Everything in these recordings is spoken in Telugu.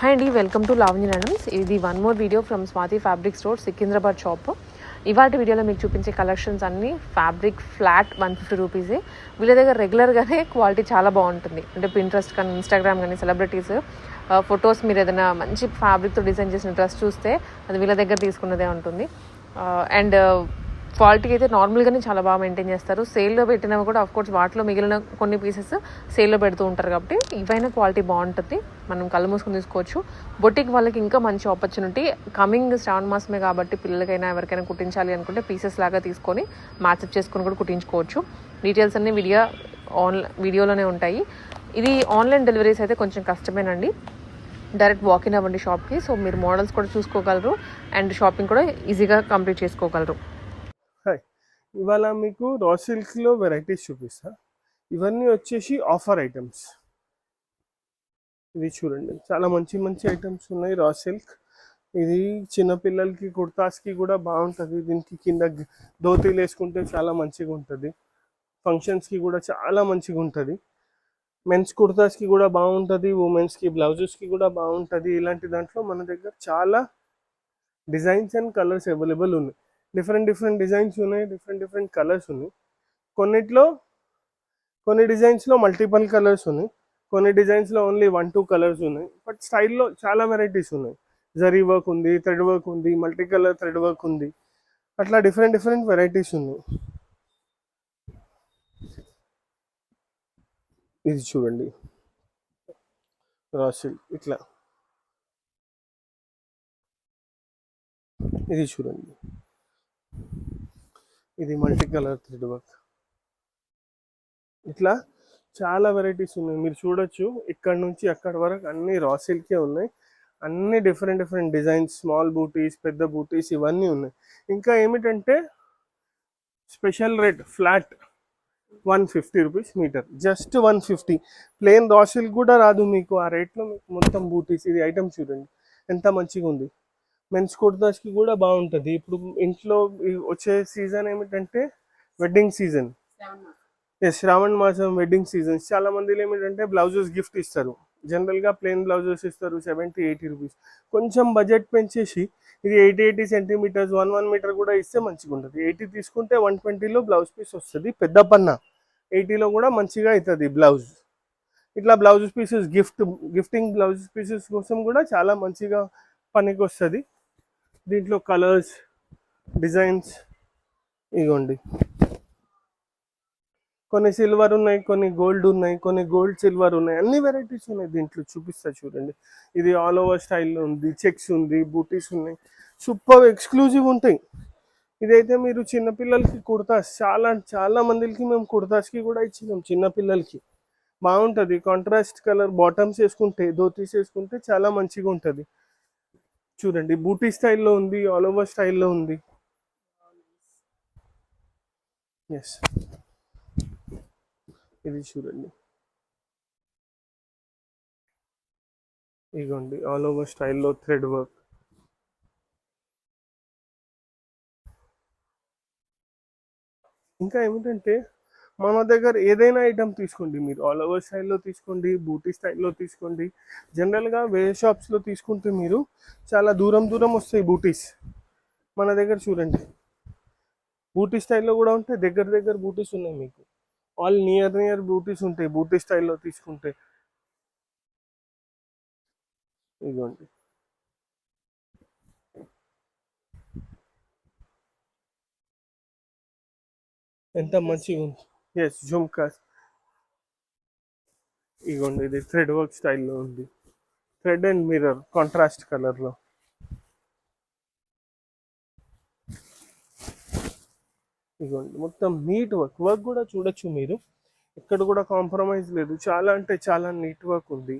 హాయ్ అండి వెల్కమ్ టు లావణి మేడమ్స్ ఇది one more video from Swathi fabric store Secunderabad shop ఇవాటి వీడియోలో మీకు చూపించే కలెక్షన్స్ అన్నీ ఫ్యాబ్రిక్ ఫ్లాట్ వన్ ఫిఫ్టీ రూపీసే వీళ్ళ దగ్గర రెగ్యులర్గానే క్వాలిటీ చాలా బాగుంటుంది. అంటే పింట్రెస్ట్ కానీ ఇన్స్టాగ్రామ్ కానీ సెలబ్రిటీస్ ఫొటోస్ మీరు ఏదైనా మంచి ఫ్యాబ్రిక్తో డిజైన్ చేసిన డ్రెస్ చూస్తే అది వీళ్ళ దగ్గర తీసుకున్నదే ఉంటుంది. అండ్ క్వాలిటీ అయితే నార్మల్గానే చాలా బాగా మెయింటైన్ చేస్తారు. సేల్లో పెట్టినవి కూడా ఆఫ్ కోర్స్ వాటిలో మిగిలిన కొన్ని పీసెస్ సేల్లో పెడుతూ ఉంటారు కాబట్టి ఇవైనా క్వాలిటీ బాగుంటుంది. మనం కళ్ళు మూసుకొని తీసుకోవచ్చు బొటిక్ వాళ్ళకి ఇంకా మంచి ఆపర్చునిటీ కమింగ్ శ్రావణ మాసమే కాబట్టి పిల్లలకైనా ఎవరికైనా కుట్టించాలి అనుకుంటే పీసెస్ లాగా తీసుకొని మ్యాచప్ చేసుకొని కూడా కుట్టించుకోవచ్చు. డీటెయిల్స్ అన్నీ వీడియో ఆన్లైన్ వీడియోలోనే ఉంటాయి. ఇది ఆన్లైన్ డెలివరీస్ అయితే కొంచెం కష్టమేనండి. డైరెక్ట్ వాకిన్ అవ్వండి షాప్కి సో మీరు మోడల్స్ కూడా చూసుకోగలరు. అండ్ షాపింగ్ కూడా ఈజీగా కంప్లీట్ చేసుకోగలరు. ఇవాళ మీకు రా సిల్క్లో వెరైటీస్ చూపిస్తా. ఇవన్నీ వచ్చేసి ఆఫర్ ఐటమ్స్ ఇది చూడండి. చాలా మంచి మంచి ఐటమ్స్ ఉన్నాయి రా సిల్క్ ఇది చిన్నపిల్లలకి కుర్తాస్కి కూడా బాగుంటుంది. దీనికి కింద ధోతీలు వేసుకుంటే చాలా మంచిగా ఉంటుంది. ఫంక్షన్స్కి కూడా చాలా మంచిగా ఉంటుంది. మెన్స్ కుర్తాస్కి కూడా బాగుంటుంది. ఉమెన్స్కి బ్లౌజెస్కి కూడా బాగుంటుంది. ఇలాంటి దాంట్లో మన దగ్గర చాలా డిజైన్స్ అండ్ కలర్స్ అవైలబుల్ ఉన్నాయి. డిఫరెంట్ డిఫరెంట్ డిజైన్స్ ఉన్నాయి డిఫరెంట్ డిఫరెంట్ కలర్స్ ఉన్నాయి. కొన్నిట్లో కొన్ని డిజైన్స్లో మల్టిపల్ కలర్స్ ఉన్నాయి. కొన్ని డిజైన్స్లో ఓన్లీ వన్ టూ కలర్స్ ఉన్నాయి. బట్ స్టైల్లో చాలా వెరైటీస్ ఉన్నాయి. జరీ వర్క్ ఉంది థ్రెడ్ వర్క్ ఉంది మల్టీ కలర్ థ్రెడ్ వర్క్ ఉంది. అట్లా డిఫరెంట్ డిఫరెంట్ వెరైటీస్ ఉన్నాయి. ఇది చూడండి. రాసిల్ ఇట్లా. ఇది చూడండి. ఇది మల్టీ కలర్ థ్రెడ్ వర్క్. ఇట్లా చాలా వెరైటీస్ ఉన్నాయి. మీరు చూడొచ్చు ఇక్కడ నుంచి అక్కడ వరకు అన్ని రా సిల్కే ఉన్నాయి. అన్ని డిఫరెంట్ డిఫరెంట్ డిజైన్స్ స్మాల్ బూటీస్ పెద్ద బూటీస్ ఇవన్నీ ఉన్నాయి. ఇంకా ఏమిటంటే special rate flat one fifty rupees metre just one fifty plain raw silk కూడా రాదు మీకు. ఆ రేట్లో మీకు మొత్తం బూటీస్ ఇది ఐటమ్ చూడండి. ఎంత మంచిగా ఉంది మెన్స్ కుర్తాస్కి కూడా బాగుంటుంది. ఇప్పుడు ఇంట్లో వచ్చే సీజన్ ఏమిటంటే వెడ్డింగ్ సీజన్ శ్రావణ మాసం వెడ్డింగ్ సీజన్ చాలా మందిలో ఏమిటంటే బ్లౌజెస్ గిఫ్ట్ ఇస్తారు. జనరల్గా ప్లెయిన్ బ్లౌజెస్ ఇస్తారు సెవెంటీ ఎయిటీ రూపీస్ కొంచెం బడ్జెట్ పెంచేసి ఇది eighty eighty centimetres one one metre కూడా ఇస్తే మంచిగా ఉంటుంది. ఎయిటీ తీసుకుంటే వన్ ట్వంటీలో బ్లౌజ్ పీస్ వస్తుంది. పెద్ద పన్న. ఎయిటీలో కూడా మంచిగా అవుతుంది బ్లౌజ్ ఇట్లా blouse pieces gift gifting blouse pieces కోసం కూడా చాలా మంచిగా పనికి వస్తుంది దీంట్లో కలర్స్ డిజైన్స్ ఇగోండి. కొన్ని సిల్వర్ ఉన్నాయి కొన్ని గోల్డ్ ఉన్నాయి కొన్ని గోల్డ్ సిల్వర్ ఉన్నాయి. అన్ని వెరైటీస్ ఉన్నాయి దీంట్లో చూపిస్తా చూడండి. ఇది ఆల్ ఓవర్ స్టైల్లో ఉంది చెక్స్ ఉంది బూటీస్ ఉన్నాయి. సూపర్ ఎక్స్క్లూజివ్ ఉంటాయి. ఇదైతే మీరు చిన్నపిల్లలకి కుర్తాస్ చాలా చాలా మందికి మేము కుర్తాస్కి కూడా ఇచ్చినాం చిన్నపిల్లలకి బాగుంటుంది. కాంట్రాస్ట్ కలర్ బాటమ్స్ వేసుకుంటే ధోతీస్ వేసుకుంటే చాలా మంచిగా ఉంటుంది చూడండి బూటీ స్టైల్లో ఉంది ఆల్ ఓవర్ స్టైల్లో ఉంది. ఎస్ ఇది చూడండి. ఇగోండి ఆల్ ఓవర్ స్టైల్లో థ్రెడ్ వర్క్ ఇంకా ఏమిటంటే మన దగ్గర ఏదైనా ఐటమ్ తీసుకోండి. మీరు ఆల్ ఓవర్ స్టైల్లో తీసుకోండి బూటీ స్టైల్లో తీసుకోండి. జనరల్గా వేరే షాప్స్లో తీసుకుంటే మీరు చాలా దూరం దూరం వస్తాయి బూటీస్ మన దగ్గర చూడండి. బూటీ స్టైల్లో కూడా ఉంటాయి. దగ్గర దగ్గర బూటీస్ ఉన్నాయి మీకు. ఆల్ నియర్ నియర్ బూటీస్ ఉంటాయి. బూటీ స్టైల్లో తీసుకుంటే. ఇదిగోండి. ఎంత మంచిగా ఉంది ఎస్ జుమ్కాస్ ఇగోండి ఇది థ్రెడ్ వర్క్ స్టైల్లో ఉంది. థ్రెడ్ అండ్ మిర్రర్ కాంట్రాస్ట్ కలర్లో ఇగోండి మొత్తం నీట్ వర్క్ వర్క్ కూడా చూడొచ్చు మీరు. ఎక్కడ కూడా కాంప్రమైజ్ లేదు. చాలా అంటే చాలా నీట్ వర్క్ ఉంది.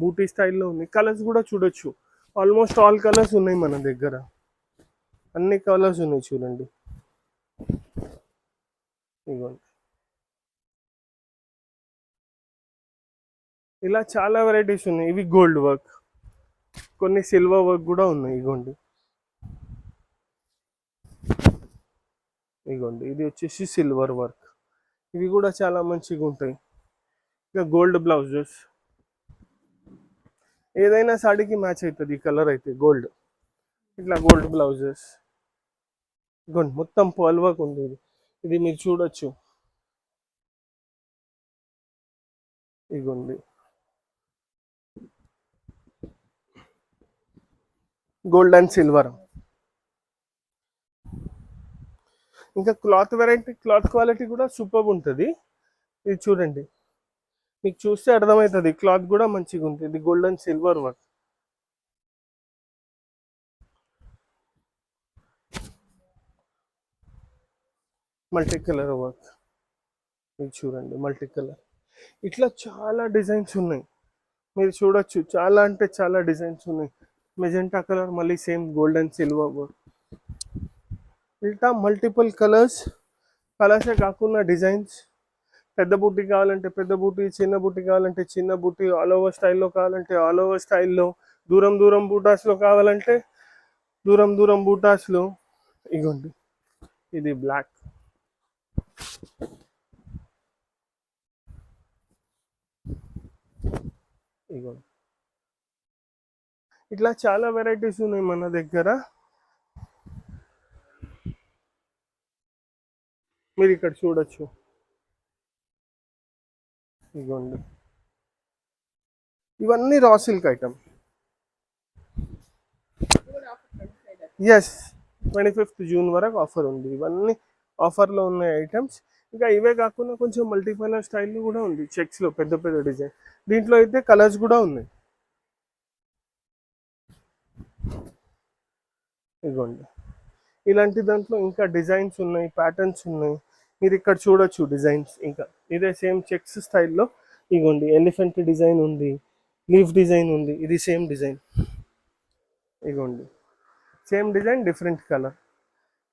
బూటీ స్టైల్లో ఉంది. కలర్స్ కూడా చూడొచ్చు. ఆల్మోస్ట్ ఆల్ కలర్స్ ఉన్నాయి మన దగ్గర. అన్ని కలర్స్ ఉన్నాయి చూడండి. ఇగోండి. ఇలా చాలా వెరైటీస్ ఉన్నాయి. ఇవి గోల్డ్ వర్క్ కొన్ని సిల్వర్ వర్క్ కూడా ఉన్నాయి ఇగోండి. ఇగోండి ఇది వచ్చేసి సిల్వర్ వర్క్ ఇవి కూడా చాలా మంచిగా ఉంటాయి. ఇంకా గోల్డ్ బ్లౌజెస్ ఏదైనా సాడీకి మ్యాచ్ అవుతుంది ఈ కలర్ అయితే గోల్డ్ ఇట్లా గోల్డ్ బ్లౌజెస్ ఇదిగోండి మొత్తం పర్ల్ వర్క్ ఉంది ఇది. ఇది మీరు చూడొచ్చు. ఇదిగోండి గోల్డ్ అండ్ సిల్వర్. ఇంకా క్లాత్ వెరైటీ క్లాత్ క్వాలిటీ కూడా సూపర్ ఉంటుంది. ఇది చూడండి. మీకు చూస్తే అర్థమవుతుంది క్లాత్ కూడా మంచిగా ఉంటుంది ఇది gold and silver work. Multi colour work. ఇది చూడండి మల్టీ కలర్ ఇట్లా చాలా డిజైన్స్ ఉన్నాయి. మీరు చూడొచ్చు చాలా అంటే చాలా డిజైన్స్ ఉన్నాయి. మెజెంటా కలర్ మళ్ళీ same gold and silver work ఇట్లా మల్టిపుల్ కలర్స్ కలర్సే కాకుండా డిజైన్స్ పెద్ద బుట్టి కావాలంటే పెద్ద బుట్టి చిన్న బుట్టి కావాలంటే చిన్న బుట్టి ఆల్ ఓవర్ స్టైల్లో కావాలంటే ఆల్ ఓవర్ స్టైల్లో దూరం దూరం బూటాస్లో కావాలంటే దూరం దూరం బూటాస్లో ఇగోండి ఇది బ్లాక్ ఇగోండి. ఇట్లా చాలా వెరైటీస్ ఉన్నాయి మన దగ్గర. మీరు ఇక్కడ చూడొచ్చు. ఇదిగోండి ఇవన్నీ raw silk items twenty fifth June వరకు ఆఫర్ ఉంది. ఇవన్నీ ఆఫర్లో ఉన్న ఐటమ్స్ ఇంకా ఇవే కాకుండా కొంచెం మల్టీ స్టైల్లో కూడా ఉంది. చెక్స్లో పెద్ద పెద్ద డిజైన్ దీంట్లో అయితే కలర్స్ కూడా ఉన్నాయి. ఇదిగోండి ఇలాంటి దాంట్లో ఇంకా డిజైన్స్ ఉన్నాయి ప్యాటర్న్స్ ఉన్నాయి. మీరు ఇక్కడ చూడొచ్చు డిజైన్స్ ఇంకా. ఇదే సేమ్ చెక్స్ స్టైల్లో ఇగోండి ఎలిఫెంట్ డిజైన్ ఉంది లీఫ్ డిజైన్ ఉంది ఇది సేమ్ డిజైన్ ఇగోండి. సేమ్ డిజైన్ డిఫరెంట్ కలర్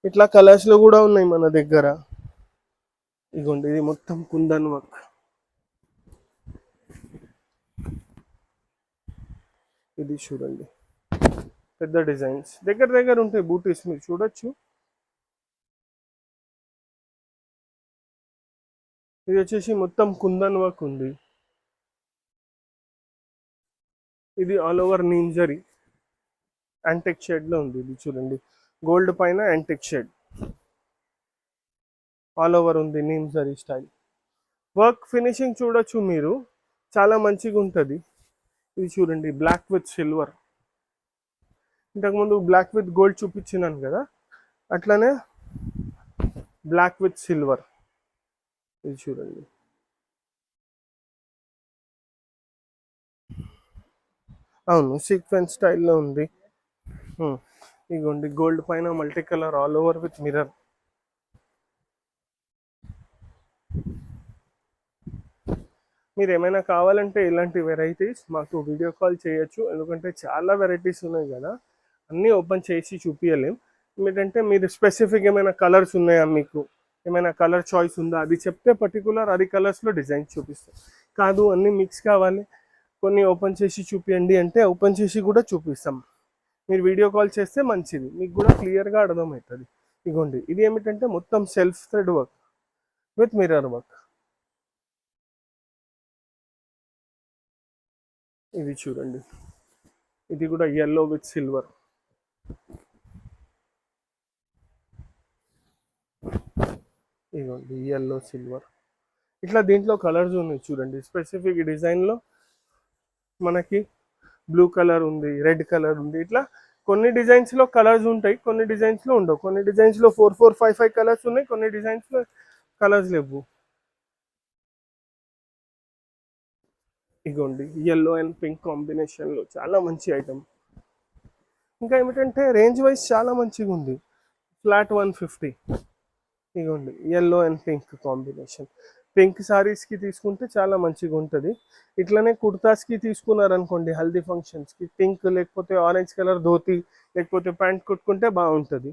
ఇట్లా కలర్స్లో కూడా ఉన్నాయి మన దగ్గర. ఇగోండి ఇది మొత్తం కుందన్ వర్క్. ఇది చూడండి. పెద్ద డిజైన్స్. దగ్గర దగ్గర ఉంటాయి బూటీస్ మీరు చూడొచ్చు. ఇది వచ్చేసి మొత్తం కుందన్ వర్క్ ఉంది. ఇది ఆల్ ఓవర్ నీంజరీ యాంటెక్ షేడ్లో ఉంది. ఇది చూడండి. గోల్డ్ పైన యాంటెక్ షేడ్. ఆల్ ఓవర్ ఉంది నీంజరీ స్టైల్. వర్క్ ఫినిషింగ్ చూడొచ్చు మీరు. చాలా మంచిగా ఉంటుంది ఇది చూడండి బ్లాక్ విత్ సిల్వర్. ఇంతకుముందు బ్లాక్ విత్ గోల్డ్ చూపించినాను కదా అట్లానే బ్లాక్ విత్ సిల్వర్ ఇది చూడండి. అవును సీక్వెన్స్ స్టైల్లో ఉంది. ఇగోండి గోల్డ్ పైన multi colour all over with mirror మీరు ఏమైనా కావాలంటే ఇలాంటి వెరైటీస్ మాకు వీడియో కాల్ చేయొచ్చు. ఎందుకంటే చాలా వెరైటీస్ ఉన్నాయి కదా. అన్నీ ఓపెన్ చేసి చూపించలేం ఏంటంటే మీరు స్పెసిఫిక్ ఏమైనా కలర్స్ ఉన్నాయా మీకు? ఏమైనా కలర్ చాయిస్ ఉందా? అది చెప్తే పర్టికులర్ అది కలర్స్లో డిజైన్ చూపిస్తాం. కాదు అన్నీ మిక్స్ కావాలి. కొన్ని ఓపెన్ చేసి చూపించండి అంటే ఓపెన్ చేసి కూడా చూపిస్తాం. మీరు వీడియో కాల్ చేస్తే మంచిది. మీకు కూడా క్లియర్గా అర్థమవుతుంది. ఇగోండి. ఇది ఏమిటంటే మొత్తం self thread work with mirror work ఇది చూడండి. ఇది కూడా ఎల్లో విత్ సిల్వర్ ఇదిగోండి ఎల్లో సిల్వర్ ఇట్లా దీంట్లో కలర్స్ ఉన్నాయి చూడండి. స్పెసిఫిక్ డిజైన్లో మనకి బ్లూ కలర్ ఉంది రెడ్ కలర్ ఉంది. ఇట్లా కొన్ని డిజైన్స్లో కలర్స్ ఉంటాయి కొన్ని డిజైన్స్లో ఉండవు. కొన్ని డిజైన్స్లో four four five five colours ఉన్నాయి కొన్ని డిజైన్స్లో కలర్స్ లేవు. ఇగోండి ఎల్లో అండ్ పింక్ కాంబినేషన్లో చాలా మంచి ఐటమ్ ఇంకా ఏమిటంటే రేంజ్ వైజ్ చాలా మంచిగా ఉంది. Flat one fifty. ఇగోండి yellow and pink combination pink శారీస్కి తీసుకుంటే చాలా మంచిగా ఉంటుంది. ఇట్లనే కుర్తాస్కి తీసుకున్నారనుకోండి హల్దీ ఫంక్షన్స్కి పింక్ లేకపోతే ఆరెంజ్ కలర్ ధోతి లేకపోతే ప్యాంట్ కుట్టుకుంటే బాగుంటుంది.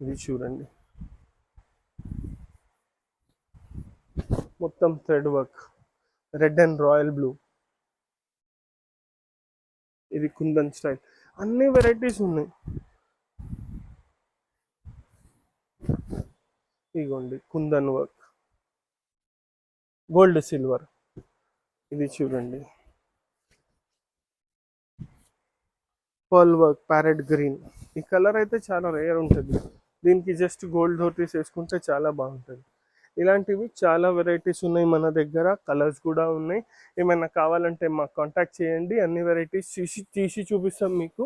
ఇది చూడండి. మొత్తం thread work red and royal blue ఇది కుందన్ స్టైల్. అన్ని వెరైటీస్ ఉన్నాయి. ఇగోండి కుందన్ వర్క్. Gold silver. ఇది చూడండి. Pearl work parrot green. ఈ కలర్ అయితే చాలా రేర్ ఉంటుంది. దీనికి జస్ట్ గోల్డ్ ధోతీస్ వేసుకుంటే చాలా బాగుంటుంది. ఇలాంటివి చాలా వెరైటీస్ ఉన్నాయి మన దగ్గర. కలర్స్ కూడా ఉన్నాయి. ఏమైనా కావాలంటే మాకు కాంటాక్ట్ చేయండి. అన్ని వెరైటీస్ తీసి తీసి చూపిస్తాం మీకు.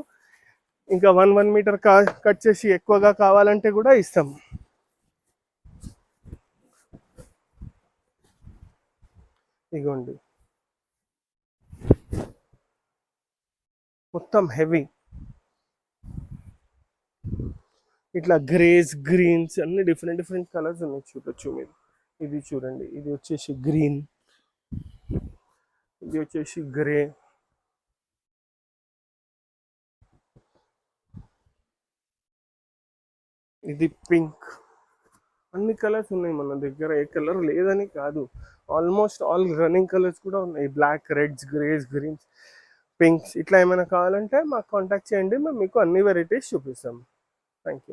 ఇంకా వన్ వన్ మీటర్ కా కట్ చేసి ఎక్కువగా కావాలంటే కూడా ఇస్తాం. ఇగోండి. మొత్తం హెవీ ఇట్లా గ్రేస్ గ్రీన్స్ అన్ని డిఫరెంట్ డిఫరెంట్ కలర్స్ ఉన్నాయి చూడొచ్చు మీరు. ఇది చూడండి ఇది వచ్చేసి గ్రీన్. ఇది వచ్చేసి గ్రే. ఇది పింక్. అన్ని కలర్స్ ఉన్నాయి మన దగ్గర ఏ కలర్ లేదని కాదు. ఆల్మోస్ట్ ఆల్ రన్నింగ్ కలర్స్ కూడా ఉన్నాయి. Black reds greys greens pinks. ఇట్లా ఏమైనా కావాలంటే మాకు కాంటాక్ట్ చేయండి. మేము మీకు అన్ని వెరైటీస్ చూపిస్తాం. Thank you